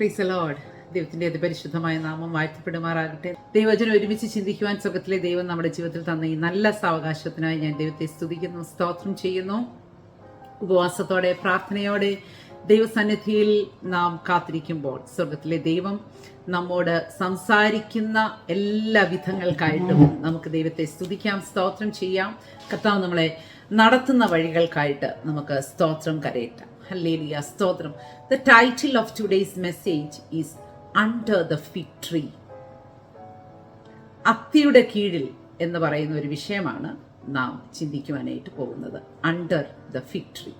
പ്രീസ് load ദൈവത്തിന്റെ അതിപരിശുദ്ധമായ നാമം വാഴ്ത്തപ്പെടുമാറാകട്ടെ. ദൈവജനം ഒരുമിച്ച് ചിന്തിക്കുവാൻ സുഖത്തിലെ ദൈവം നമ്മുടെ ജീവിതത്തിൽ തന്ന ഈ നല്ല സാവകാശത്തിനായി ഞാൻ ദൈവത്തെ സ്തുതിക്കുന്നു സ്തോത്രം ചെയ്യുന്നു. ഉപവാസത്തോടെ പ്രാർത്ഥനയോടെ ദൈവസന്നിധിയിൽ നാം കാത്തിരിക്കുമ്പോൾ സ്വർഗത്തിലെ ദൈവം നമ്മോട് സംസാരിക്കുന്ന എല്ലാ വിധങ്ങൾക്കായിട്ടും നമുക്ക് ദൈവത്തെ സ്തുതിക്കാം സ്തോത്രം ചെയ്യാം. കർത്താവ് നമ്മളെ നടത്തുന്ന വഴികൾക്കായിട്ട് നമുക്ക് സ്തോത്രം കരയറ്റാം. ഹല്ലേലിയ സ്തോത്രം. The title of today's message is under the fig tree അത്തിയുടെ കീഴിൽ എന്ന് പറയുന്ന ഒരു വിഷയമാണ് നാം ചിന്തിക്കുവാനായിട്ട് പോകുന്നത്. അണ്ടർ ദ ഫിഗ് ട്രീ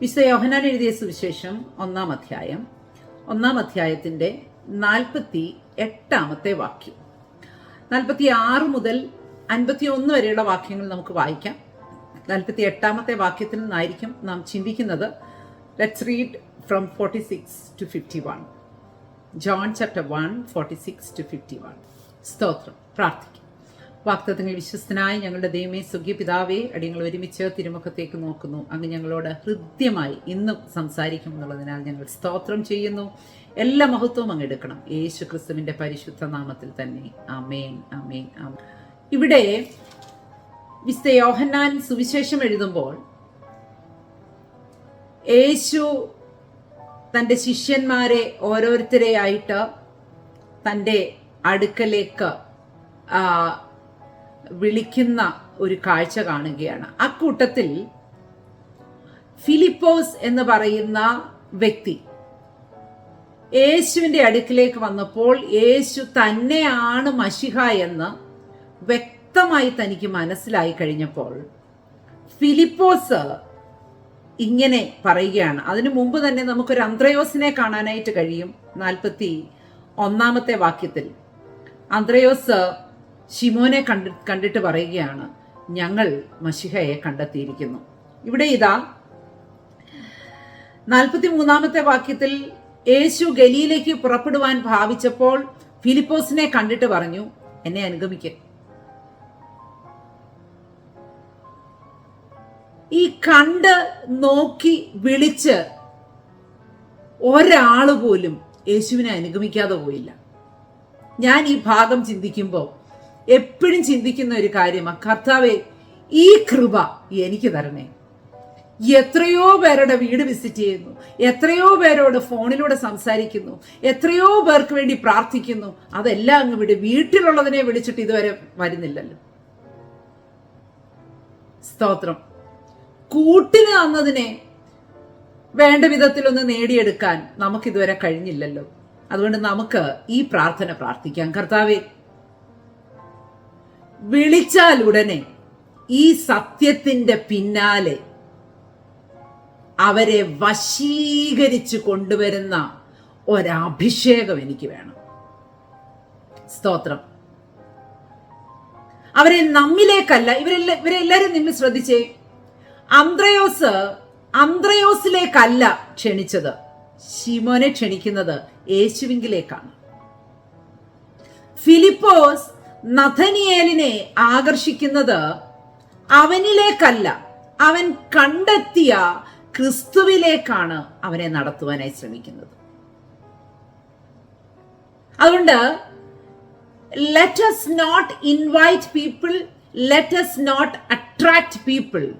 വിശുദ്ധ യോഹനാൻ എഴുതിയ സുവിശേഷം ഒന്നാം അധ്യായം ഒന്നാം അധ്യായത്തിന്റെ നാൽപ്പത്തി എട്ടാമത്തെ വാക്യം. നാൽപ്പത്തി ആറ് മുതൽ അൻപത്തി ഒന്ന് വരെയുള്ള വാക്യങ്ങൾ നമുക്ക് വായിക്കാം. നാൽപ്പത്തി എട്ടാമത്തെ വാക്യത്തിൽ നിന്നായിരിക്കും നാം ചിന്തിക്കുന്നത്. Let's read from forty six to fifty one John chapter one forty six to fifty one സ്തോത്രം. പ്രാർത്ഥിക്കും. വാക്തത്വങ്ങൾ വിശ്വസ്തനായി ഞങ്ങളുടെ ദൈവമേ സുഖ്യ പിതാവേ അടിയങ്ങൾ ഒരുമിച്ച് തിരുമുഖത്തേക്ക് നോക്കുന്നു. അങ്ങ് ഞങ്ങളോട് ഹൃദ്യമായി ഇന്നും സംസാരിക്കും എന്നുള്ളതിനാൽ ഞങ്ങൾ സ്തോത്രം ചെയ്യുന്നു. എല്ലാ മഹത്വവും അങ്ങ് എടുക്കണം. യേശു ക്രിസ്തുവിന്റെ പരിശുദ്ധ നാമത്തിൽ തന്നെ. അമേൻ അമേൻ അമേൻ ഇവിടെ വിശുദ്ധ യോഹന്നാൻ സുവിശേഷം എഴുതുമ്പോൾ യേശു തന്റെ ശിഷ്യന്മാരെ ഓരോരുത്തരെയായിട്ട് തന്റെ അടുക്കലേക്ക് വിളിക്കുന്ന ഒരു കാഴ്ച കാണുകയാണ്. അക്കൂട്ടത്തിൽ ഫിലിപ്പോസ് എന്ന് പറയുന്ന വ്യക്തി യേശുവിന്റെ അടുക്കിലേക്ക് വന്നപ്പോൾ യേശു തന്നെയാണ് മഷിഹ എന്ന് വ്യക്തമായി തനിക്ക് മനസ്സിലായി കഴിഞ്ഞപ്പോൾ ഫിലിപ്പോസ് ഇങ്ങനെ പറയുകയാണ്. അതിനു മുമ്പ് തന്നെ നമുക്കൊരു അന്ത്രയോസിനെ കാണാനായിട്ട് കഴിയും. നാൽപ്പത്തി ഒന്നാമത്തെ വാക്യത്തിൽ അന്ത്രയോസ് ഷിമോനെ കണ്ടി കണ്ടിട്ട് പറയുകയാണ് ഞങ്ങൾ മഷിഹയെ കണ്ടെത്തിയിരിക്കുന്നു. ഇവിടെ ഇതാ നാൽപ്പത്തി മൂന്നാമത്തെ വാക്യത്തിൽ യേശു ഗലിയിലേക്ക് പുറപ്പെടുവാൻ ഭാവിച്ചപ്പോൾ ഫിലിപ്പോസിനെ കണ്ടിട്ട് പറഞ്ഞു എന്നെ അനുഗമിക്കുക ഈ കണ്ട് നോക്കി വിളിച്ച് ഒരാൾ പോലും യേശുവിനെ അനുഗമിക്കാതെ പോയില്ല. ഞാൻ ഈ ഭാഗം ചിന്തിക്കുമ്പോൾ എപ്പോഴും ചിന്തിക്കുന്ന ഒരു കാര്യമാണ് കർത്താവെ ഈ കൃപ എനിക്ക് തരണേ. എത്രയോ പേരുടെ വീട് വിസിറ്റ് ചെയ്യുന്നു എത്രയോ പേരോട് ഫോണിലൂടെ സംസാരിക്കുന്നു എത്രയോ പേർക്ക് വേണ്ടി പ്രാർത്ഥിക്കുന്നു. അതെല്ലാം അങ്ങ് വിട്. വീട്ടിലുള്ളതിനെ വിളിച്ചിട്ട് ഇതുവരെ വരുന്നില്ലല്ലോ. സ്തോത്രം. കൂട്ടിന് തന്നതിനെ വേണ്ട വിധത്തിലൊന്ന് നേടിയെടുക്കാൻ നമുക്കിതുവരെ കഴിഞ്ഞില്ലല്ലോ. അതുകൊണ്ട് നമുക്ക് ഈ പ്രാർത്ഥന പ്രാർത്ഥിക്കാം. കർത്താവെ വിളിച്ചാൽ ഉടനെ ഈ സത്യത്തിന്റെ പിന്നാലെ അവരെ വശീകരിച്ചു കൊണ്ടുവരുന്ന ഒരഭിഷേകം എനിക്ക് വേണം. സ്തോത്രം. അവരെ നമ്മിലേക്കല്ല ഇവരെല്ലാം ഇവരെല്ലാരും നിങ്ങൾ ശ്രദ്ധിച്ചേ. അന്ത്രയോസ് അന്ത്രയോസിലേക്കല്ല ക്ഷണിച്ചത്. ശിമോനെ ക്ഷണിക്കുന്നത് യേശുവിങ്കിലേക്കാണ്. ഫിലിപ്പോസ് നഥനിയേലിനെ ആകർഷിക്കുന്നത് അവനിലേക്കല്ല. അവൻ കണ്ടെത്തിയ ക്രിസ്തുവിലേക്കാണ് അവനെ നടത്തുവാനായി ശ്രമിക്കുന്നത്. അതുകൊണ്ട് let not invite people let not attract people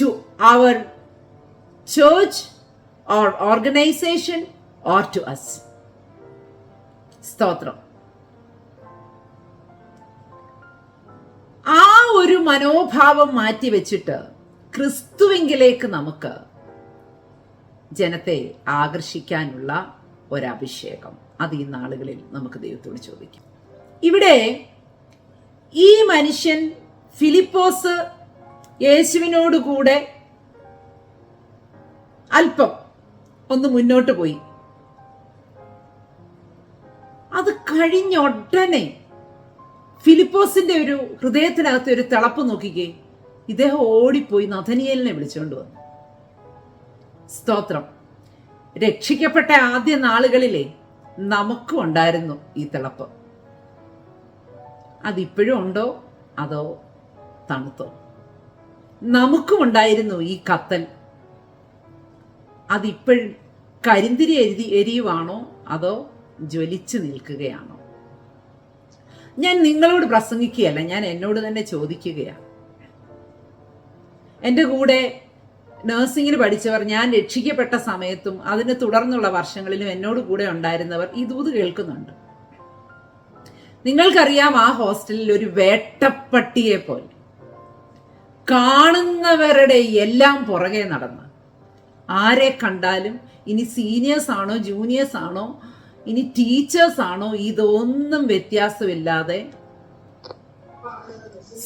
to our church or organization or to us സ്തോത്രം. ആ ഒരു മനോഭാവം മാറ്റിവെച്ചിട്ട് ക്രിസ്തുവിങ്കിലേക്ക് നമുക്ക് ജനത്തെ ആകർഷിക്കാനുള്ള ഒരഭിഷേകം. അത് ഈ നാളുകളിൽ നമുക്ക് ദൈവത്തോട് ചോദിക്കാം. ഇവിടെ ഈ മനുഷ്യൻ ഫിലിപ്പോസ് യേശുവിനോടുകൂടെ അല്പം ഒന്ന് മുന്നോട്ട് പോയി. അത് കഴിഞ്ഞ ഉടനെ ഫിലിപ്പോസിന്റെ ഒരു ഹൃദയത്തിനകത്ത് ഒരു തിളപ്പ് നോക്കിക്കേ. ഇദ്ദേഹം ഓടിപ്പോയി നഥനിയലിനെ വിളിച്ചുകൊണ്ട് വന്നു. സ്തോത്രം. രക്ഷിക്കപ്പെട്ട ആദ്യ നാളുകളിലെ നമുക്കും ഉണ്ടായിരുന്നു ഈ തിളപ്പ്. അതിപ്പോഴും ഉണ്ടോ? അതോ തണുത്തോ? നമുക്കും ഉണ്ടായിരുന്നു ഈ കത്തൽ. അതിപ്പോഴും കരിന്തിരി എരി എരിയുവാണോ അതോ ജ്വലിച്ചു നിൽക്കുകയാണോ? ഞാൻ നിങ്ങളോട് പ്രസംഗിക്കുകയല്ല ഞാൻ എന്നോട് തന്നെ ചോദിക്കുകയാണ്. എന്റെ കൂടെ നഴ്സിംഗിന് പഠിച്ചവർ ഞാൻ രക്ഷിക്കപ്പെട്ട സമയത്തും അതിന് തുടർന്നുള്ള വർഷങ്ങളിലും എന്നോട് കൂടെ ഉണ്ടായിരുന്നവർ ഈ ദൂത് കേൾക്കുന്നുണ്ട്. നിങ്ങൾക്കറിയാം ആ ഹോസ്റ്റലിൽ ഒരു വേട്ടപ്പട്ടിയെ പോലെ കാണുന്നവരുടെ എല്ലാം പുറകെ നടന്ന്. ആരെ കണ്ടാലും ഇനി സീനിയേഴ്സ് ആണോ ജൂനിയേഴ്സ് ആണോ ഇനി ടീച്ചേഴ്സ് ആണോ ഇതൊന്നും വ്യത്യാസമില്ലാതെ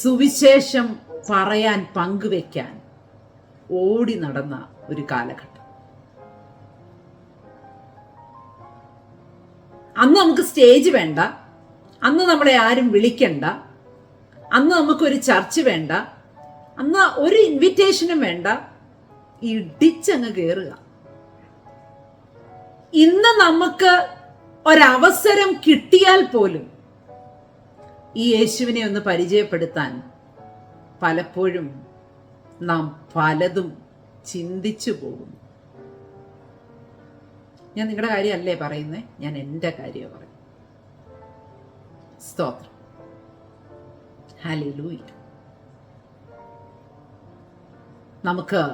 സുവിശേഷം പറയാൻ പങ്കുവെക്കാൻ ഓടി നടന്ന ഒരു കാലഘട്ടം. അന്ന് നമുക്ക് സ്റ്റേജ് വേണ്ട. അന്ന് നമ്മളെ ആരും വിളിക്കണ്ട. അന്ന് നമുക്കൊരു ചർച്ച് വേണ്ട. അന്ന് ഒരു ഇൻവിറ്റേഷനും വേണ്ട. ഇടിച്ചങ്ങ് കയറുക ഇന്ന് നമുക്ക് ഒരവസരം കിട്ടിയാൽ പോലും ഈ യേശുവിനെ ഒന്ന് പരിചയപ്പെടുത്താൻ പലപ്പോഴും നാം പലതും ചിന്തിച്ചു പോകുന്നു. ഞാൻ നിങ്ങളുടെ കാര്യമല്ലേ പറയുന്നത് ഞാൻ എന്റെ കാര്യമാണ് പറയും സ്തോത്രം. ഹലിലൂയ നമുക്ക്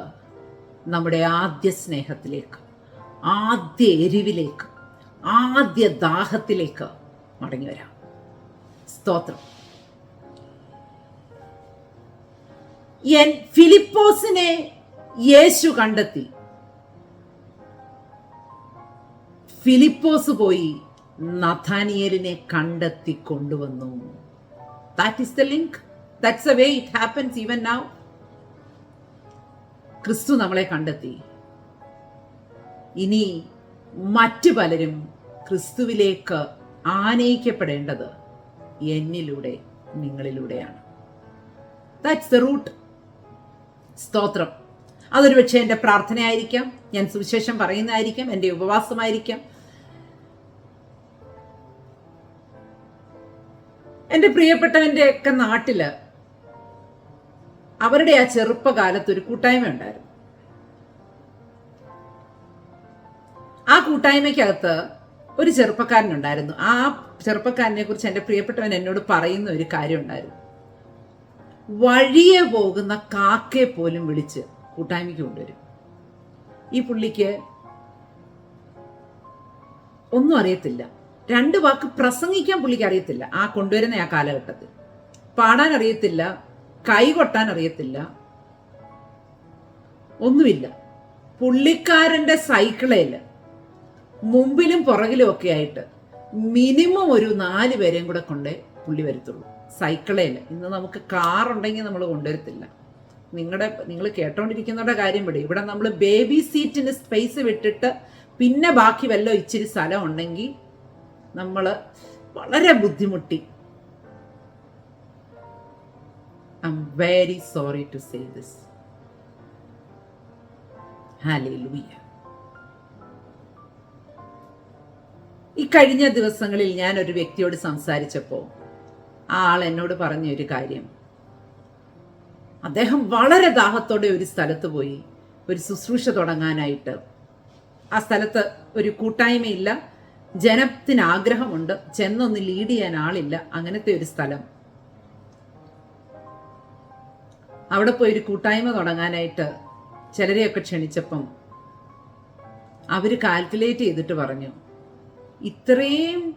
നമ്മുടെ ആദ്യ സ്നേഹത്തിലേക്ക് ആദ്യ എരിവിലേക്ക് ആദ്യ ദാഹത്തിലേക്ക് മടങ്ങി വരാം. സ്തോത്രം. എൻ ഫിലിപ്പോസിനെ യേശു കണ്ടെത്തി. ഫിലിപ്പോസ് പോയി നഥാനിയലിനെ കണ്ടെത്തി കൊണ്ടുവന്നു. That is the link that's a way it happens even now ക്രിസ്തു നമ്മളെ കണ്ടെത്തി. ഇനി മറ്റു പലരും ക്രിസ്തുവിലേക്ക് ആനയിക്കപ്പെടേണ്ടത് എന്നിലൂടെ നിങ്ങളിലൂടെയാണ്. ദാറ്റ്സ് ദ റൂട്ട് സ്തോത്രം. അതൊരു പക്ഷേ എന്റെ പ്രാർത്ഥനയായിരിക്കാം. ഞാൻ സുവിശേഷം പറയുന്നതായിരിക്കാം. എന്റെ ഉപവാസമായിരിക്കാം. എന്റെ പ്രിയപ്പെട്ടവന്റെ ഒക്കെ നാട്ടിൽ അവരുടെ ആ ചെറുപ്പകാലത്ത് ഒരു കൂട്ടായ്മ ഉണ്ടായിരുന്നു. ആ കൂട്ടായ്മയ്ക്കകത്ത് ഒരു ചെറുപ്പക്കാരനുണ്ടായിരുന്നു ആ ചെറുപ്പക്കാരനെ കുറിച്ച് എന്റെ പ്രിയപ്പെട്ടവൻ എന്നോട് പറയുന്ന ഒരു കാര്യം ഉണ്ടായിരുന്നു. വഴിയെ പോകുന്ന കാക്കയെ പോലും വിളിച്ച് കൂട്ടായ്മയ്ക്ക് കൊണ്ടുവരും. ഈ പുള്ളിക്ക് ഒന്നും അറിയത്തില്ല. രണ്ട് വാക്ക് പ്രസംഗിക്കാൻ പുള്ളിക്ക് അറിയത്തില്ല. ആ കൊണ്ടുവരുന്ന ആ കാലഘട്ടത്തിൽ. പാടാൻ അറിയത്തില്ല. കൈ കൊട്ടാൻ അറിയത്തില്ല ഒന്നുമില്ല. പുള്ളിക്കാരന്റെ സൈക്കിളേൽ മുമ്പിലും പുറകിലും ഒക്കെ ആയിട്ട് മിനിമം ഒരു നാല് പേരെയും കൂടെ കൊണ്ടേ പുള്ളി വരത്തുള്ളൂ. സൈക്കിളേൽ ഇന്ന് നമുക്ക് കാർ ഉണ്ടെങ്കിൽ നമ്മൾ കൊണ്ടുവരത്തില്ല. നിങ്ങളുടെ നിങ്ങൾ കേട്ടോണ്ടിരിക്കുന്നവരുടെ കാര്യം വിടും ഇവിടെ നമ്മൾ ബേബി സീറ്റിന് സ്പേസ് വിട്ടിട്ട് പിന്നെ ബാക്കി വല്ല ഇച്ചിരി സ്ഥലം ഉണ്ടെങ്കിൽ നമ്മൾ വളരെ ബുദ്ധിമുട്ടി am very sorry to say this hallelujah ഈ കഴിഞ്ഞ ദിവസങ്ങളിൽ ഞാൻ ഒരു വ്യക്തിയോട് സംസാരിച്ചപ്പോൾ ആ ആൾ എന്നോട് പറഞ്ഞ ഒരു കാര്യം. അദ്ദേഹം വളരെ ദാഹത്തോടെ ഒരു സ്ഥലത്ത് പോയി ഒരു ശുശ്രൂഷ തുടങ്ങാനായിട്ട്. ആ സ്ഥലത്ത് ഒരു കൂട്ടായ്മയില്ല. ജനത്തിന് ആഗ്രഹമുണ്ട് ചെന്നൊന്ന് ലീഡ് ചെയ്യാൻ ആളില്ല. അങ്ങനത്തെ ഒരു സ്ഥലം. അവിടെ പോയി ഒരു കൂട്ടായ്മ തുടങ്ങാനായിട്ട് ചിലരെയൊക്കെ ക്ഷണിച്ചപ്പം അവർ കാൽക്കുലേറ്റ് ചെയ്തിട്ട് പറഞ്ഞു ഇത്രയും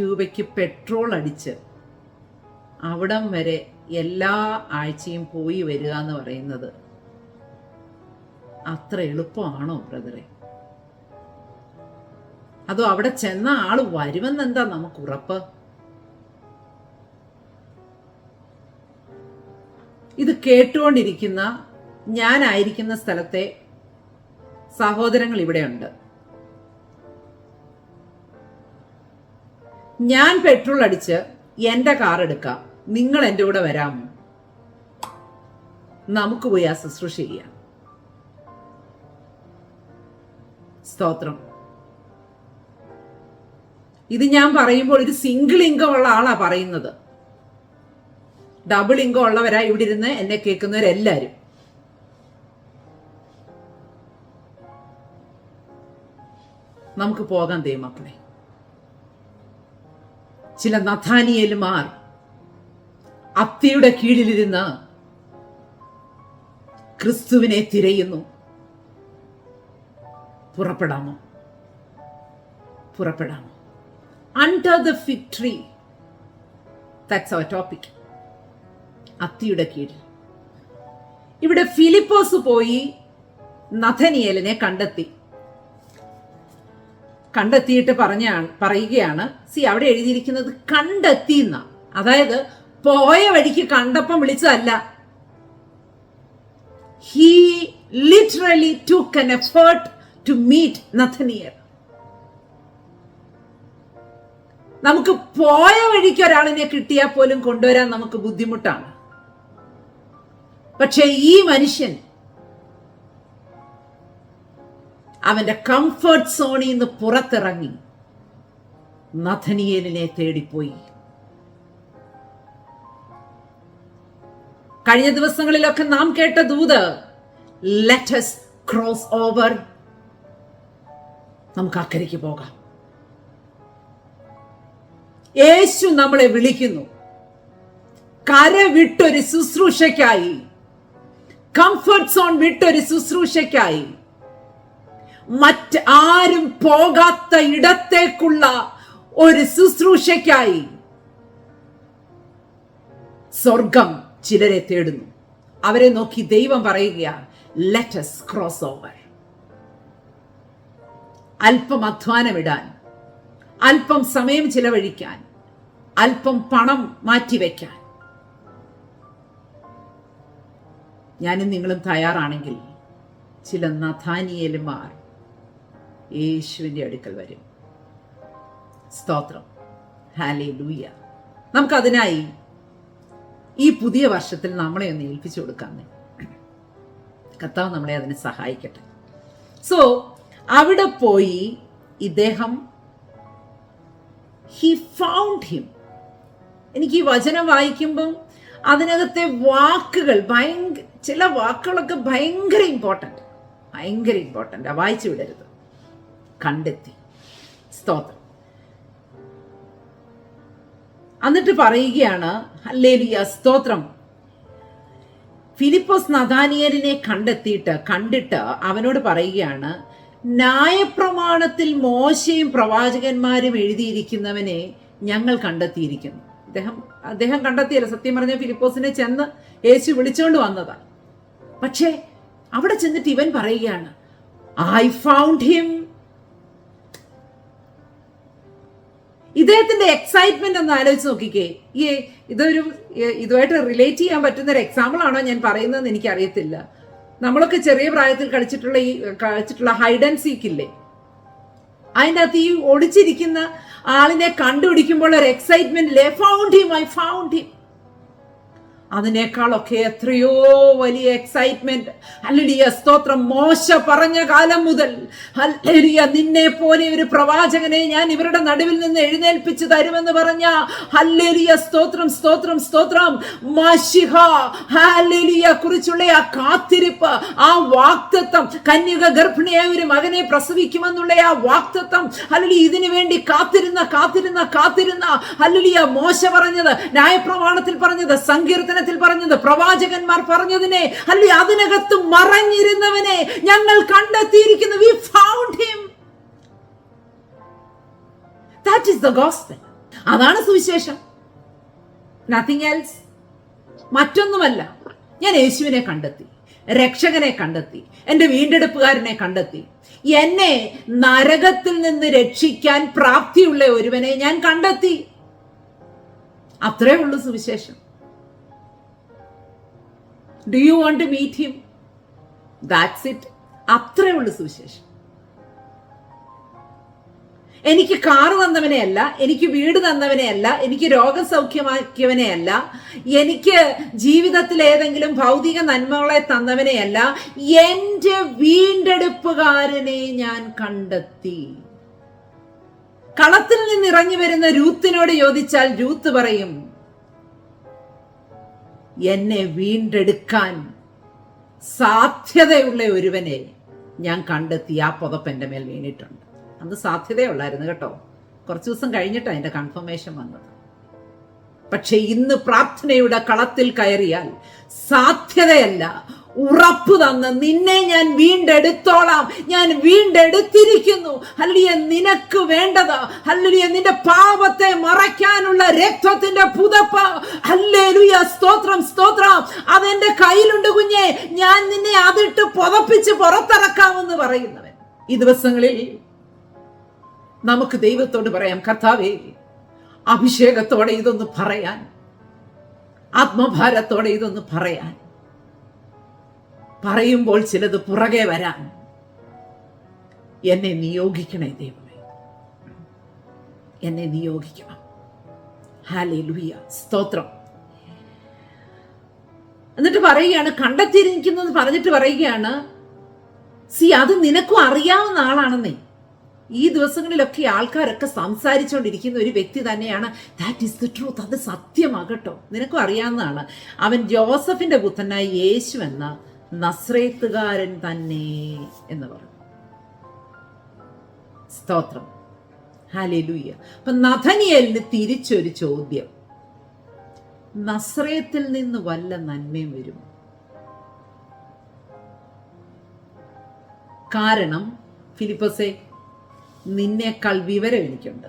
രൂപയ്ക്ക് പെട്രോൾ അടിച്ച് അവിടം വരെ എല്ലാ ആഴ്ചയും പോയി വരിക എന്ന് പറയുന്നത് അത്ര എളുപ്പമാണോ ബ്രദറെ? അതോ അവിടെ ചെന്ന ആൾ വരുമെന്നെന്താ നമുക്ക് ഉറപ്പ്? ഇത് കേട്ടുകൊണ്ടിരിക്കുന്ന ഞാനായിരിക്കുന്ന സ്ഥലത്തെ സഹോദരങ്ങൾ ഇവിടെയുണ്ട്. ഞാൻ പെട്രോൾ അടിച്ച് എന്റെ കാർ എടുക്കാം. നിങ്ങൾ എന്റെ കൂടെ വരാമോ നമുക്ക് പോയി ആ ശുശ്രൂഷ ചെയ്യാം. സ്തോത്രം. ഇത് ഞാൻ പറയുമ്പോൾ ഒരു സിംഗിൾ ഇൻകം ഉള്ള ആളാ പറയുന്നത്. ഡബിൾ ഇൻകം ഉള്ളവരാ ഇവിടെ ഇരുന്ന് എന്നെ കേൾക്കുന്നവരെല്ലാരും. നമുക്ക് പോകാൻ ദൈവമക്കളെ ചില നഥാനിയലുമാർ അത്തിയുടെ കീഴിലിരുന്ന് ക്രിസ്തുവിനെ തിരയുന്നു. പുറപ്പെടാമോ? പുറപ്പെടാമോ? Under the fig tree that's our topic അത്തിയുടെ കീഴിൽ. ഇവിടെ ഫിലിപ്പോസ് പോയി നഥനിയലിനെ കണ്ടെത്തി. കണ്ടെത്തിയിട്ട് പറഞ്ഞ പറയുകയാണ് സി അവിടെ എഴുതിയിരിക്കുന്നത് കണ്ടെത്തി എന്നാണ് അതായത് പോയ വഴിക്ക് കണ്ടപ്പം വിളിച്ചതല്ല. He literally took an to meet Nathaniel. നമുക്ക് പോയ വഴിക്ക് ഒരാളിനെ കിട്ടിയാൽ പോലും കൊണ്ടുവരാൻ നമുക്ക് ബുദ്ധിമുട്ടാണ്. പക്ഷെ ഈ മനുഷ്യൻ അവന്റെ കംഫർട്ട് സോണിൽ നിന്ന് പുറത്തിറങ്ങി നഥനിയലിനെ തേടിപ്പോയി. കഴിഞ്ഞ ദിവസങ്ങളിലൊക്കെ നാം കേട്ട ദൂത് ലെറ്റസ് ക്രോസ് ഓവർ നമുക്ക് അക്കരയ്ക്ക് പോകാം. യേശു നമ്മളെ വിളിക്കുന്നു. കര വിട്ടൊരു ശുശ്രൂഷയ്ക്കായി കംഫർട്ട് സോൺ വിട്ടൊരു ശുശ്രൂഷയ്ക്കായി. മറ്റ് ആരും പോകാത്ത ഇടത്തേക്കുള്ള ഒരു ശുശ്രൂഷയ്ക്കായി. സ്വർഗം ചിലരെ തേടുന്നു. അവരെ നോക്കി ദൈവം പറയുകയാണ് ലെറ്റസ് ക്രോസ് ഓവർ അല്പം അധ്വാനമിടാൻ അല്പം സമയം ചിലവഴിക്കാൻ അല്പം പണം മാറ്റിവെക്കാൻ. ഞാനും നിങ്ങളും തയ്യാറാണെങ്കിൽ ചില നഥാനിയലുമാർ യേശുവിന്റെ അടുക്കൽ വരും. സ്തോത്രം. ഹാലേ ലൂയ നമുക്കതിനായി ഈ പുതിയ വർഷത്തിൽ നമ്മളെ ഒന്ന് ഏൽപ്പിച്ചു കൊടുക്കാൻ കർത്താവ് നമ്മളെ അതിനെ സഹായിക്കട്ടെ. സോ അവിടെ പോയി ഇദ്ദേഹം ഹി ഫൗണ്ട് ഹിം എനിക്ക് ഈ വചനം വായിക്കുമ്പം അതിനകത്തെ വാക്കുകൾ ഭയങ്കര ചില വാക്കുകളൊക്കെ ഭയങ്കര ഇമ്പോർട്ടന്റ് ഭയങ്കര ഇമ്പോർട്ടന്റ് വായിച്ചു വിടരുത്. കണ്ടെത്തി. സ്തോത്രം. എന്നിട്ട് പറയുകയാണ് അല്ലേലിയ സ്തോത്രം. ഫിലിപ്പോസ് നദാനിയലിനെ കണ്ടെത്തിയിട്ട് കണ്ടിട്ട് അവനോട് പറയുകയാണ് ന്യായപ്രമാണത്തിൽ മോശയും പ്രവാചകന്മാരും എഴുതിയിരിക്കുന്നവനെ ഞങ്ങൾ കണ്ടെത്തിയിരിക്കുന്നു. അദ്ദേഹം അദ്ദേഹം കണ്ടെത്തിയല്ല. സത്യം പറഞ്ഞ ഫിലിപ്പോസിനെ ചെന്ന് യേശു വിളിച്ചുകൊണ്ട് വന്നതാണ് പക്ഷേ അവിടെ ചെന്നിട്ട് ഇവൻ പറയുകയാണ് ഐ ഫൗണ്ട് ഹിം ഇദ്ദേഹത്തിന്റെ എക്സൈറ്റ്മെന്റ് ഒന്ന് ആലോചിച്ച് നോക്കിക്കേ. ഈ ഇതൊരു ഇതുമായിട്ട് റിലേറ്റ് ചെയ്യാൻ പറ്റുന്ന ഒരു എക്സാമ്പിൾ ആണോ ഞാൻ പറയുന്നതെന്ന് എനിക്കറിയത്തില്ല. നമ്മളൊക്കെ ചെറിയ പ്രായത്തിൽ കളിച്ചിട്ടുള്ള ഈ കളിച്ചിട്ടുള്ള ഹൈഡ് ആൻഡ് സീക്ക് ഇല്ലേ? അതിന്റെ ഈ ഒളിച്ചിരിക്കുന്ന ആളിനെ കണ്ടുപിടിക്കുമ്പോൾ ഒരു excitement found him I found him അതിനേക്കാളൊക്കെ എത്രയോ വലിയ എക്സൈറ്റ്മെന്റ് അല്ലലിയ സ്തോത്രം. മോശ പറഞ്ഞ കാലം മുതൽ അല്ലലിയ നിന്നെ പോലെ ഒരു പ്രവാചകനെ ഞാൻ ഇവരുടെ നടുവിൽ നിന്ന് എഴുന്നേൽപ്പിച്ച് തരുമെന്ന് പറഞ്ഞ ഹല്ലേലിയ സ്തോത്രം സ്തോത്രം സ്തോത്രം. മഷിഹ ഹല്ലേലിയ കുറിച്ചുള്ള ആ കാത്തിരിപ്പ് ആ വാക്തത്വം കന്യക ഗർഭിണിയായ ഒരു മകനെ പ്രസവിക്കുമെന്നുള്ള ആ വാക്തത്വം. അല്ലലി ഇതിനു വേണ്ടി കാത്തിരുന്ന കാത്തിരുന്ന കാത്തിരുന്ന അല്ലലിയ മോശ പറഞ്ഞത് ന്യായപ്രമാണത്തിൽ പറഞ്ഞത് സങ്കീർത്തന ലേഖനത്തിൽ പറഞ്ഞത് പ്രവാചകന്മാർ പറഞ്ഞതിനെ അല്ലെ അതിനകത്ത് മറഞ്ഞിരുന്നവനെ ഞങ്ങൾ കണ്ടെത്തിയിരിക്കുന്നു. We found him that is the gospel അതാണ് സുവിശേഷം. നത്തിങ് എൽസ് മറ്റൊന്നുമല്ല. ഞാൻ യേശുവിനെ കണ്ടെത്തി രക്ഷകനെ കണ്ടെത്തി എന്റെ വീണ്ടെടുപ്പുകാരനെ കണ്ടെത്തി. എന്നെ നരകത്തിൽ നിന്ന് രക്ഷിക്കാൻ പ്രാപ്തിയുള്ള ഒരുവനെ ഞാൻ കണ്ടെത്തി. അത്രേ ഉള്ളൂ സുവിശേഷം. Do you want to meet him that's it അത്രേ ഉള്ളൂ സുവിശേഷം. എനിക്ക് കാറ് തന്നവനെയല്ല എനിക്ക് വീട് തന്നവനെയല്ല എനിക്ക് രോഗസൗഖ്യമാക്കിയവനെയല്ല എനിക്ക് ജീവിതത്തിൽ ഏതെങ്കിലും ഭൗതിക നന്മകളെ തന്നവനെയല്ല എന്റെ വീണ്ടെടുപ്പുകാരനെ ഞാൻ കണ്ടെത്തി. കളത്തിൽ നിന്ന് ഇറങ്ങി വരുന്ന രൂത്തിനോട് ചോദിച്ചാൽ രൂത്ത് പറയും എന്നെ വീണ്ടെടുക്കാൻ സാധ്യതയുള്ള ഒരുവനെ ഞാൻ കണ്ടെത്തി ആ പുതപ്പ് എന്റെ മേൽ വീണിട്ടുണ്ട്. അന്ന് സാധ്യതയുള്ളായിരുന്നു കേട്ടോ. കുറച്ച് ദിവസം കഴിഞ്ഞിട്ടാണ് അതിന്റെ കൺഫർമേഷൻ വന്നത്. പക്ഷെ ഇന്ന് പ്രാർത്ഥനയുടെ കളത്തിൽ കയറിയാൽ സാധ്യതയല്ല. ഉറപ്പു തന്ന് നിന്നെ ഞാൻ വീണ്ടെടുത്തോളാം. ഞാൻ വീണ്ടെടുത്തിരിക്കുന്നു. അല്ലിയ നിനക്ക് വേണ്ടത്. അല്ലിയ നിന്റെ പാപത്തെ മറയ്ക്കാനുള്ള രക്തത്തിന്റെ പുതപ്പ്. ഹല്ലേലൂയ സ്തോത്രം സ്തോത്രം. അതെന്റെ കയ്യിലുണ്ട് കുഞ്ഞെ. ഞാൻ നിന്നെ അതിട്ട് പുതപ്പിച്ച് പുറത്തിറക്കാമെന്ന് പറയുന്നവൻ. ഈ ദിവസങ്ങളിൽ നമുക്ക് ദൈവത്തോട് പറയാം കർത്താവേ അഭിഷേകത്തോടെ ഇതൊന്ന് പറയാൻ ആത്മഭാരത്തോടെ ഇതൊന്ന് പറയാൻ. പറയുമ്പോൾ ചിലത് പുറകെ വരാൻ എന്നെ നിയോഗിക്കണേ ദൈവമേ. എന്നെ നിയോഗിക്കണം. ഹാലേ ലുഹിയ സ്തോത്രം. എന്നിട്ട് പറയുകയാണ് കണ്ടെത്തിയിരിക്കുന്നത് പറഞ്ഞിട്ട് പറയുകയാണ് സി അത് നിനക്കും അറിയാവുന്ന ആളാണെന്നേ. ഈ ദിവസങ്ങളിലൊക്കെ ആൾക്കാരൊക്കെ സംസാരിച്ചുകൊണ്ടിരിക്കുന്ന ഒരു വ്യക്തി തന്നെയാണ്. ദാറ്റ് ഈസ് ദ ട്രൂത്ത് അത് സത്യമാകട്ടോ. നിനക്കും അറിയാവുന്നതാണ് അവൻ ജോസഫിന്റെ പുത്രനായ യേശു എന്ന നസ്രേത്തുകാരൻ തന്നെ എന്ന് പറഞ്ഞു. സ്തോത്രം. ഹാലൂയ്യ അപ്പൊ നഥനിയലിന് തിരിച്ചൊരു ചോദ്യം. നസ്രയത്തിൽ നിന്ന് വല്ല നന്മയും വരും? കാരണം ഫിലിപ്പസെ നിന്നേക്കാൾ വിവരം എനിക്കുണ്ട്.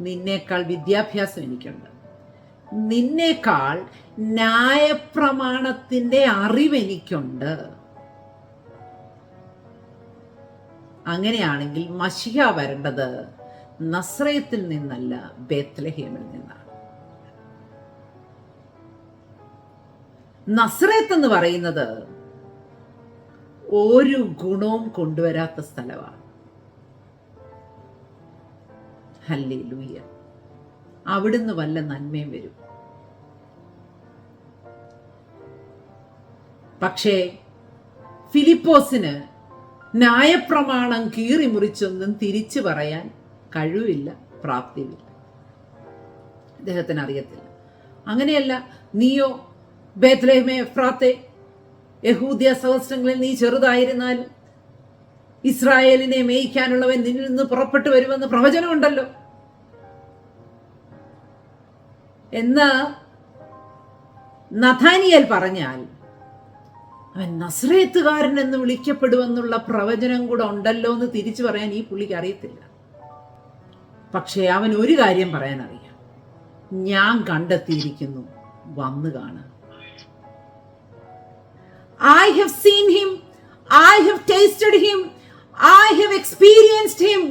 നിന്നേക്കാൾ വിദ്യാഭ്യാസം എനിക്കുണ്ട്. നിന്നേക്കാൾ ന്യായപ്രമാണത്തിന്റെ അറിവെനിക്കുണ്ട്. അങ്ങനെയാണെങ്കിൽ മഷിഹ വരേണ്ടത് നസ്രയത്തിൽ നിന്നല്ല ബേത്ലഹേമിൽ നിന്നാണ്. നസ്രയത്ത് എന്ന് പറയുന്നത് ഒരു ഗുണവും കൊണ്ടുവരാത്ത സ്ഥലമാണ്. ഹല്ലേ ലൂയ അവിടുന്ന് വല്ല നന്മയും വരും. പക്ഷേ ഫിലിപ്പോസിന് ന്യായപ്രമാണം കീറി മുറിച്ചൊന്നും തിരിച്ചു പറയാൻ കഴിവില്ല പ്രാപ്തിയില്ല. അദ്ദേഹത്തിന് അറിയത്തില്ല അങ്ങനെയല്ല നീയോ ബേത്ലേമേ എഫ്രാത്തെ യഹൂദ്യ സഹസ്രങ്ങളിൽ നീ ചെറുതായിരുന്നാൽ ഇസ്രായേലിനെ മേയിക്കാനുള്ളവൻ നിന്നിൽ നിന്ന് പുറപ്പെട്ടു വരുമെന്ന് പ്രവചനമുണ്ടല്ലോ. എന്ന് നഥാനിയൽ പറഞ്ഞാൽ അവൻ നസ്രേത്തുകാരൻ എന്ന് വിളിക്കപ്പെടുമെന്നുള്ള പ്രവചനം കൂടെ ഉണ്ടല്ലോ എന്ന് തിരിച്ചു പറയാൻ ഈ പുള്ളിക്ക് അറിയത്തില്ല. പക്ഷേ അവൻ ഒരു കാര്യം പറയാൻ അറിയാം ഞാൻ കണ്ടെത്തിയിരിക്കുന്നു വന്നു കാണാം I have seen him I have tasted him I have experienced him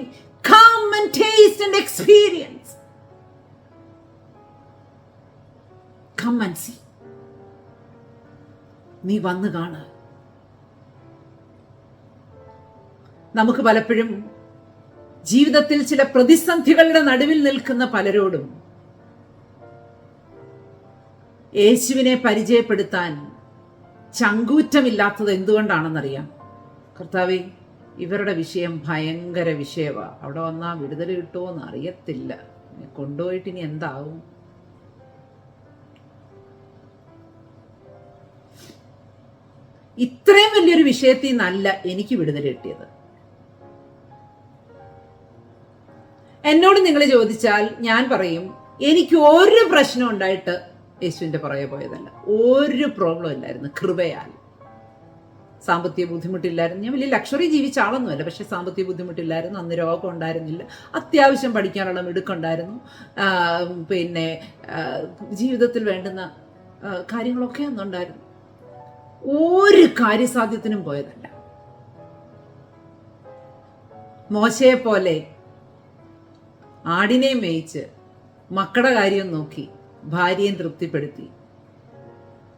come and taste and experience come and see നീ വന്നു കാണ്. നമുക്ക് പലപ്പോഴും ജീവിതത്തിൽ ചില പ്രതിസന്ധികളുടെ നടുവിൽ നിൽക്കുന്ന പലരോടും യേശുവിനെ പരിചയപ്പെടുത്താൻ ചങ്കൂറ്റമില്ലാത്തത് എന്തുകൊണ്ടാണെന്നറിയാം? കർത്താവെ ഇവരുടെ വിഷയം ഭയങ്കര വിഷയമാണ് അവിടെ വന്നാൽ വിടുതൽ കിട്ടുമോ എന്ന് അറിയത്തില്ല കൊണ്ടുപോയിട്ട് ഇനി എന്താവും? ഇത്രയും വലിയൊരു വിഷയത്തിൽ നിന്നല്ല എനിക്ക് വിടുതൽ കിട്ടിയത്. എന്നോട് നിങ്ങൾ ചോദിച്ചാൽ ഞാൻ പറയും എനിക്ക് ഒരു പ്രശ്നം ഉണ്ടായിട്ട് യേശുവിന്റെ പുറകെ പോയതല്ല. ഒരു പ്രോബ്ലം ഇല്ലായിരുന്നു കൃപയാൽ. സാമ്പത്തിക ബുദ്ധിമുട്ടില്ലായിരുന്നു. ഞാൻ വലിയ ലക്ഷറി ജീവിച്ച ആളൊന്നുമല്ല പക്ഷെ സാമ്പത്തിക ബുദ്ധിമുട്ടില്ലായിരുന്നു. അന്ന് രോഗം ഉണ്ടായിരുന്നില്ല. അത്യാവശ്യം പഠിക്കാനുള്ള മിടുക്കുണ്ടായിരുന്നു. പിന്നെ ജീവിതത്തിൽ വേണ്ടുന്ന കാര്യങ്ങളൊക്കെ അന്നുണ്ടായിരുന്നു. ഒരു കാര്യസാധ്യത്തിനും പോയതല്ല. മോശയെ പോലെ ആടിനെ മേയിച്ച് മക്കളുടെ കാര്യം നോക്കി ഭാര്യയെ തൃപ്തിപ്പെടുത്തി.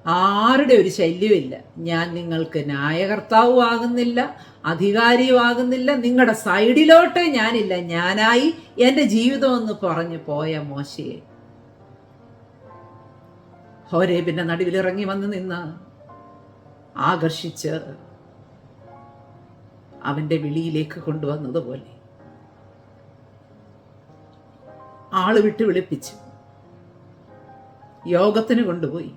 ആരുടെ ഒരു ശല്യമില്ല ഞാൻ നിങ്ങൾക്ക് ന്യായകർത്താവും ആകുന്നില്ല അധികാരിയും ആകുന്നില്ല. നിങ്ങളുടെ സൈഡിലോട്ട് ഞാനില്ല. ഞാനായി എന്റെ ജീവിതം എന്ന് പറഞ്ഞു പോയ മോശയെ. ഹോരേ പിന്നെ നടുവിലിറങ്ങി വന്ന് നിന്ന്. ആകർഷിച്ച് അവന്റെ വിളിയിലേക്ക് കൊണ്ടുവന്നതുപോലെ. ആൾ വിട്ട് വിളിപ്പിച്ചു യോഗത്തിന് കൊണ്ടുപോയി.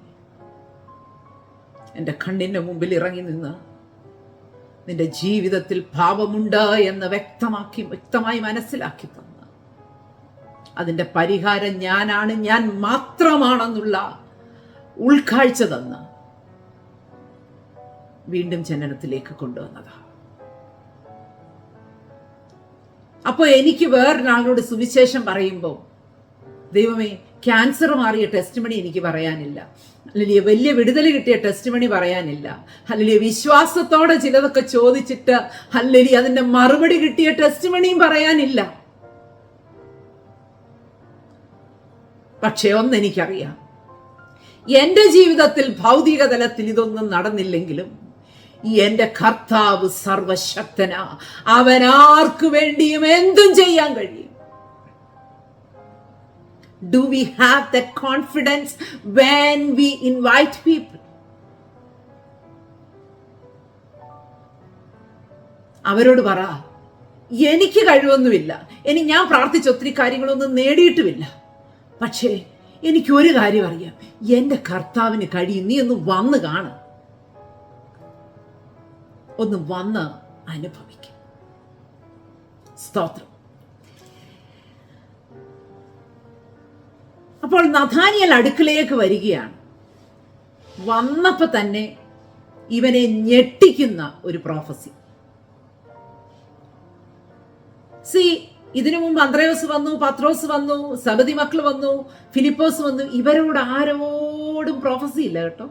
എന്റെ കണ്ണിന്റെ മുമ്പിൽ ഇറങ്ങി നിന്ന് നിന്റെ ജീവിതത്തിൽ പാപമുണ്ട് എന്ന് വ്യക്തമാക്കി വ്യക്തമായി മനസ്സിലാക്കി തന്നു. അതിന്റെ പരിഹാരം ഞാനാണ് ഞാൻ മാത്രമാണെന്നുള്ള ഉൾക്കാഴ്ച തന്ന്. വീണ്ടും ജനനത്തിലേക്ക് കൊണ്ടുവന്നതാ. അപ്പോൾ എനിക്ക് വേറൊരാളോട് സുവിശേഷം പറയുമ്പോൾ ദൈവമേ ക്യാൻസർ മാറിയ ടെസ്റ്റ് മണി എനിക്ക് പറയാനില്ല. അല്ലെങ്കിൽ വലിയ വിടുതൽ കിട്ടിയ ടെസ്റ്റ് മണി പറയാനില്ല. അല്ലെങ്കിൽ വിശ്വാസത്തോടെ ചിലതൊക്കെ ചോദിച്ചിട്ട് അല്ലെങ്കിൽ അതിന്റെ മറുപടി കിട്ടിയ ടെസ്റ്റ് മണിയും പറയാനില്ല. പക്ഷേ ഒന്നെനിക്കറിയാം. എന്റെ ജീവിതത്തിൽ ഭൗതിക തലത്തിൽ ഇതൊന്നും നടന്നില്ലെങ്കിലും എന്റെ കർത്താവ് സർവശക്തന. അവൻ ആർക്കു വേണ്ടിയും എന്തും ചെയ്യാൻ കഴിയും. Do we have the confidence when we invite people അവരോട് പറ എനിക്ക് കഴിവൊന്നുമില്ല. ഇനി ഞാൻ പ്രാർത്ഥിച്ച ഒത്തിരി കാര്യങ്ങളൊന്നും നേടിയിട്ടുമില്ല. പക്ഷേ എനിക്ക് ഒരു കാര്യം അറിയാം. എന്റെ കർത്താവിന് കഴിയും. നീ ഒന്ന് വന്ന് കാണ്. ഒന്ന് വന്ന് അനുഭവിക്കും. സ്തോത്രം. അപ്പോൾ നഥാനിയൽ അടുക്കളയിലേക്ക് വരികയാണ്. വന്നപ്പോൾ തന്നെ ഇവനെ ഞെട്ടിക്കുന്ന ഒരു പ്രോഫസി സി ഇതിനു മുമ്പ് അന്ത്രയോസ് വന്നു പത്രോസ് വന്നു സബതി മക്കൾ വന്നു ഫിലിപ്പോസ് വന്നു. ഇവരോട് ആരോടും പ്രോഫസി ഇല്ല കേട്ടോ.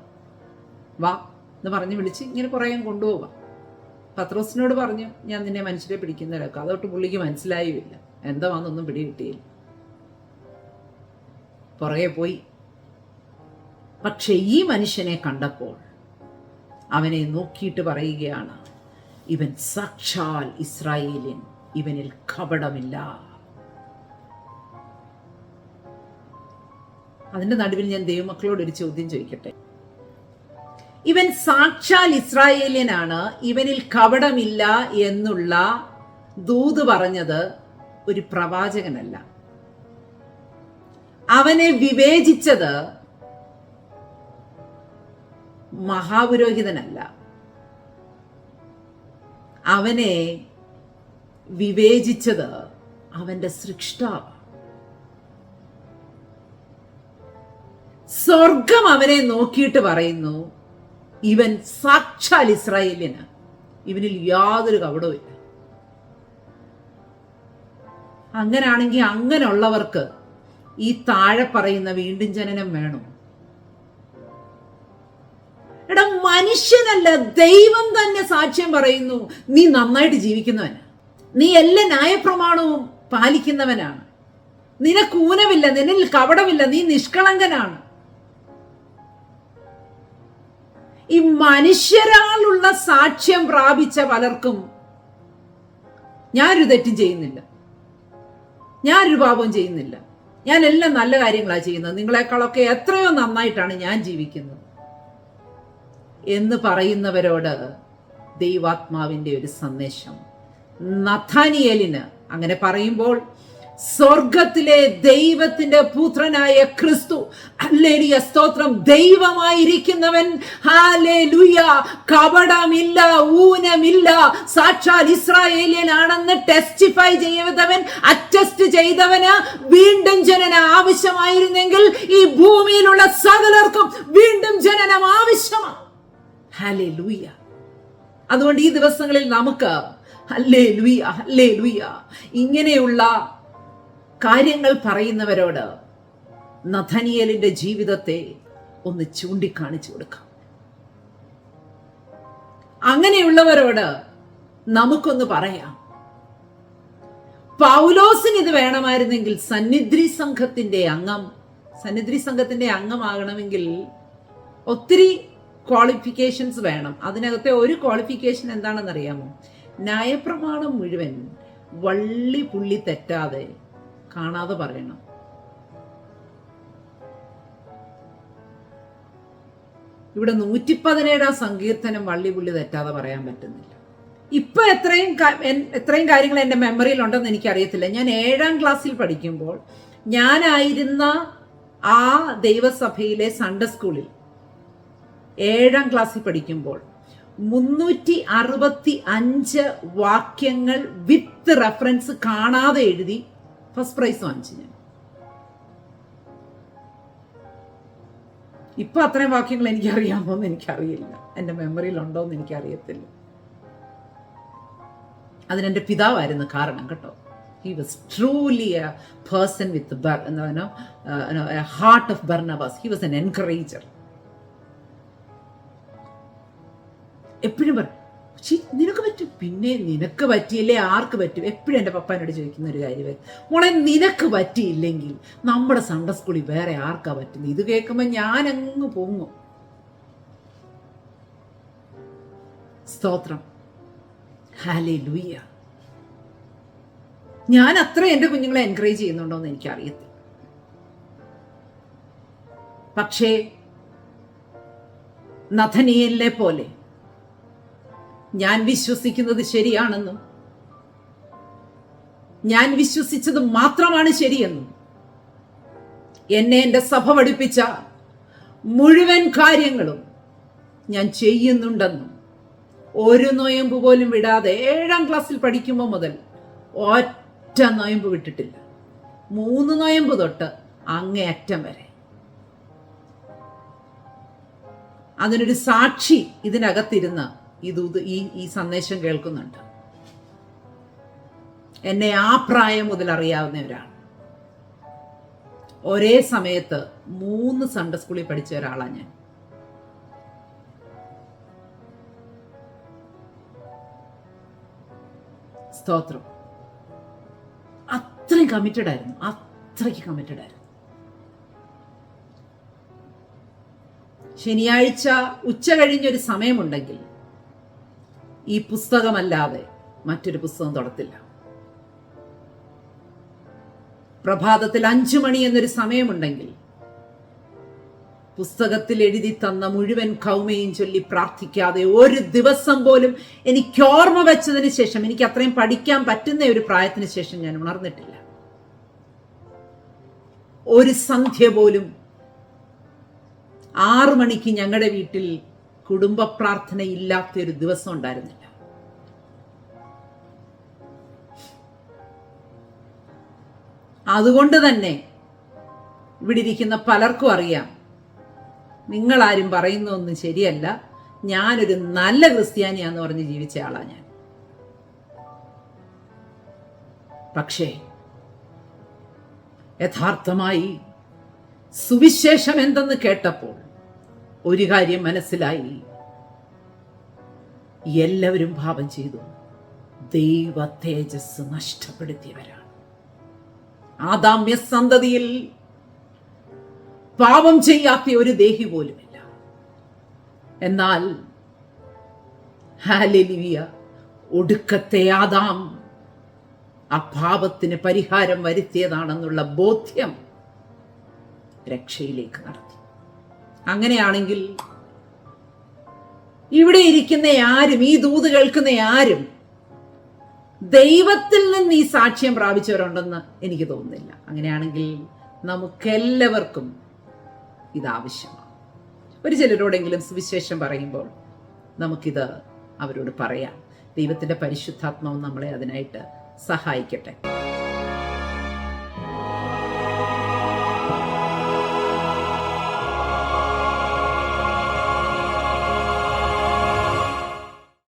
വാ എന്ന് പറഞ്ഞ് വിളിച്ച് ഇങ്ങനെ കുറേ കൊണ്ടുപോവാം. പത്രോസിനോട് പറഞ്ഞു ഞാൻ നിന്നെ മനുഷ്യരെ പിടിക്കുന്നവരൊക്കെ അതൊട്ട് പുള്ളിക്ക് എന്താ വന്നൊന്നും പിടി പുറകെ പോയി. പക്ഷെ ഈ മനുഷ്യനെ കണ്ടപ്പോൾ അവനെ നോക്കിയിട്ട് പറയുകയാണ് ഇവൻ സാക്ഷാൽ ഇസ്രായേലിൻ ഇവനിൽ കപടമില്ല. അതിന്റെ നടുവിൽ ഞാൻ ദൈവമക്കളോട് ഒരു ചോദ്യം ചോദിക്കട്ടെ? ഇവൻ സാക്ഷാൽ ഇസ്രായേലിയനാണ് ഇവനിൽ കവടമില്ല എന്നുള്ള ദൂത് പറഞ്ഞത് ഒരു പ്രവാചകനല്ല. അവനെ വിവേചിച്ചത് മഹാപുരോഹിതനല്ല. അവനെ വിവേചിച്ചത് അവന്റെ സൃഷ്ടാവ് സ്വർഗം അവനെ നോക്കിയിട്ട് പറയുന്നു ഇവൻ സാക്ഷാൽ ഇസ്രായേലിന് ഇവനിൽ യാതൊരു കപടവുമില്ല അങ്ങനാണെങ്കിൽ അങ്ങനെയുള്ളവർക്ക് ഈ താഴെ പറയുന്ന വീണ്ടും ജനനം വേണം? എടാ മനുഷ്യനല്ല ദൈവം തന്നെ സാക്ഷ്യം പറയുന്നു. നീ നന്നായിട്ട് ജീവിക്കുന്നവനാ. നീ എല്ലാ ന്യായപ്രമാണവും പാലിക്കുന്നവനാണ്. നിനക്കൂനമില്ല നിന്നിൽ കവടമില്ല നീ നിഷ്കളങ്കനാണ്. ഈ മനുഷ്യരാളുള്ള സാക്ഷ്യം പ്രാപിച്ച പലർക്കും ഞാനൊരു തെറ്റും ചെയ്യുന്നില്ല. ഞാനൊരു പാപവും ചെയ്യുന്നില്ല. ഞാൻ എല്ലാം നല്ല കാര്യങ്ങളാണ് ചെയ്യുന്നത്. നിങ്ങളെക്കാളൊക്കെ എത്രയോ നന്നായിട്ടാണ് ഞാൻ ജീവിക്കുന്നത്. എന്ന് പറയുന്നവരോട് ദൈവാത്മാവിന്റെ ഒരു സന്ദേശം. നഥാനിയലിന് അങ്ങനെ പറയുമ്പോൾ സ്വർഗത്തിലെ ദൈവത്തിന്റെ പുത്രനായ ക്രിസ്തു. അല്ലേലിയ സ്തോത്രം. ദൈവമായിരിക്കുന്നവൻ. കപടമില്ല ഊനമില്ല. സാക്ഷാൽ ഇസ്രായേലിയനാണെന്ന് ടെസ്റ്റിഫൈ ചെയ്തവൻ അറ്റസ്റ്റ് ചെയ്തവന് വീണ്ടും ജനന ആവശ്യമായിരുന്നെങ്കിൽ ഈ ഭൂമിയിലുള്ള സകലർക്കും വീണ്ടും ജനനം ആവശ്യമാണ്. അതുകൊണ്ട് ഈ ദിവസങ്ങളിൽ നമുക്ക് അല്ലേ ലുയ അല്ലേ ലുയ ഇങ്ങനെയുള്ള കാര്യങ്ങൾ പറയുന്നവരോട് നഥനിയലിന്റെ ജീവിതത്തെ ഒന്ന് ചൂണ്ടിക്കാണിച്ചു കൊടുക്കാം. അങ്ങനെയുള്ളവരോട് നമുക്കൊന്ന് പറയാം. പൗലോസിന് ഇത് വേണമായിരുന്നെങ്കിൽ സന്നിധി സംഘത്തിന്റെ അംഗം സന്നിധി സംഘത്തിന്റെ അംഗമാകണമെങ്കിൽ ഒത്തിരി ക്വാളിഫിക്കേഷൻസ് വേണം. അതിനകത്തെ ഒരു ക്വാളിഫിക്കേഷൻ എന്താണെന്നറിയാമോ? ന്യായപ്രമാണം മുഴുവൻ വള്ളി പുള്ളി തെറ്റാതെ കാണാതെ പറയണം. ഇവിടെ നൂറ്റി പതിനേഴാം സങ്കീർത്തനം വള്ളി പുള്ളി തെറ്റാതെ പറയാൻ പറ്റുന്നില്ല. ഇപ്പൊ എത്രയും എത്രയും കാര്യങ്ങൾ എന്റെ മെമ്മറിയിൽ ഉണ്ടെന്ന് എനിക്കറിയത്തില്ല. ഞാൻ ഏഴാം ക്ലാസ്സിൽ പഠിക്കുമ്പോൾ ഞാനായിരുന്ന ആ ദൈവസഭയിലെ സൺഡേ സ്കൂളിൽ ഏഴാം ക്ലാസ്സിൽ പഠിക്കുമ്പോൾ മുന്നൂറ്റി അറുപത്തി അഞ്ച് വാക്യങ്ങൾ വിത്ത് റെഫറൻസ് കാണാതെ എഴുതി ഫസ്റ്റ് പ്രൈസ് വാങ്ങിച്ചു ഞാൻ. ഇപ്പൊ അത്രയും വാക്യങ്ങൾ എനിക്കറിയാമോ എന്ന് എനിക്കറിയില്ല. എന്റെ എന്ന് എനിക്കറിയത്തില്ല. അതിനെന്റെ പിതാവായിരുന്നു കാരണം കേട്ടോ. He was truly a person with heart of Barnabas he was an encourager എപ്പോഴും പറഞ്ഞു നിനക്ക് പിന്നെ നിനക്ക് പറ്റിയില്ലേ ആർക്ക് പറ്റും? എപ്പോഴും എന്റെ പപ്പ എന്നോട് ചോദിക്കുന്ന ഒരു കാര്യം മോളെ നിനക്ക് പറ്റിയില്ലെങ്കിൽ നമ്മുടെ സൺഡേ സ്കൂളിൽ വേറെ ആർക്കാ പറ്റുന്നത് ഇത് കേൾക്കുമ്പോൾ ഞാനങ്ങ് പൊങ്ങും. സ്തോത്രം. ഹാലേ ലൂയ്യ ഞാൻ അത്ര എന്റെ കുഞ്ഞുങ്ങളെ എൻകറേജ് ചെയ്യുന്നുണ്ടോ എന്ന് എനിക്കറിയത്തില്ല. പക്ഷേ നഥനിയലിനെ പോലെ ഞാൻ വിശ്വസിക്കുന്നത് ശരിയാണെന്നും ഞാൻ വിശ്വസിച്ചത് മാത്രമാണ് ശരിയെന്നും എന്നെ എന്റെ സഭ പഠിപ്പിച്ച മുഴുവൻ കാര്യങ്ങളും ഞാൻ ചെയ്യുന്നുണ്ടെന്നും ഒരു നൊയമ്പ് പോലും വിടാതെ ഏഴാം ക്ലാസ്സിൽ പഠിക്കുമ്പോൾ മുതൽ ഒറ്റ നൊയമ്പ് വിട്ടിട്ടില്ല. മൂന്ന് നൊയമ്പ് തൊട്ട് അങ്ങേയറ്റം വരെ. അതിനൊരു സാക്ഷി ഇതിനകത്തിരുന്ന് ഇത് ദൂത് ഈ ഈ സന്ദേശം കേൾക്കുന്നുണ്ട്. എന്നെ ആ പ്രായം മുതൽ അറിയാവുന്നവരാണ്. ഒരേ സമയത്ത് മൂന്ന് സൺഡേ സ്കൂളിൽ പഠിച്ച ഒരാളാണ് ഞാൻ. സ്തോത്രം. അത്രയും കമ്മിറ്റഡ് ആയിരുന്നു. അത്രയ്ക്ക് കമ്മിറ്റഡ് ആയിരുന്നു. ശനിയാഴ്ച ഉച്ച കഴിഞ്ഞൊരു സമയമുണ്ടെങ്കിൽ ഈ പുസ്തകമല്ലാതെ മറ്റൊരു പുസ്തകം തൊടത്തില്ല. പ്രഭാതത്തിൽ അഞ്ചു മണി എന്നൊരു സമയമുണ്ടെങ്കിൽ പുസ്തകത്തിൽ എഴുതി തന്ന മുഴുവൻ കൗമയും ചൊല്ലി പ്രാർത്ഥിക്കാതെ ഒരു ദിവസം പോലും എനിക്ക് ഓർമ്മ വെച്ചതിന് ശേഷം എനിക്ക് അത്രയും പഠിക്കാൻ പറ്റുന്ന ഒരു പ്രായത്തിന് ശേഷം ഞാൻ ഉണർന്നിട്ടില്ല. ഒരു സന്ധ്യ പോലും ആറു മണിക്ക് ഞങ്ങളുടെ വീട്ടിൽ കുടുംബ പ്രാർത്ഥന ഇല്ലാത്ത ഒരു ദിവസം ഉണ്ടായിരുന്നില്ല. അതുകൊണ്ട് തന്നെ ഇവിടെ ഇരിക്കുന്ന പലർക്കും അറിയാം. നിങ്ങളാരും പറയുന്നൊന്നും ശരിയല്ല. ഞാനൊരു നല്ല ക്രിസ്ത്യാനിയാന്ന് പറഞ്ഞ് ജീവിച്ച ആളാണ് ഞാൻ. പക്ഷേ യഥാർത്ഥമായി സുവിശേഷം എന്തെന്ന് കേട്ടപ്പോൾ ഒരു കാര്യം മനസ്സിലായി. എല്ലാവരും പാപം ചെയ്തു. ദൈവ തേജസ് നഷ്ടപ്പെടുത്തിയവരാണ്. ആദാമ്യ സന്തതിയിൽ പാപം ചെയ്യാത്ത ഒരു ദേഹി പോലുമില്ല. എന്നാൽ ഹാലിലിയ ഒടുക്കത്തെ ആദാം ആ പാപത്തിന് പരിഹാരം വരുത്തിയതാണെന്നുള്ള ബോധ്യം രക്ഷയിലേക്ക് നടത്തി. അങ്ങനെയാണെങ്കിൽ ഇവിടെ ഇരിക്കുന്ന ആരും ഈ ദൂത് കേൾക്കുന്ന ആരും ദൈവത്തിൽ നിന്ന് ഈ സാക്ഷ്യം പ്രാപിച്ചവരുണ്ടെന്ന് എനിക്ക് തോന്നുന്നില്ല. അങ്ങനെയാണെങ്കിൽ നമുക്കെല്ലാവർക്കും ഇതാവശ്യമാണ് ഒരു ചിലരോടെങ്കിലും സുവിശേഷം പറയുമ്പോൾ നമുക്കിത് അവരോട് പറയാം. ദൈവത്തിന്റെ പരിശുദ്ധാത്മാവ് നമ്മളെ അതിനായിട്ട് സഹായിക്കട്ടെ.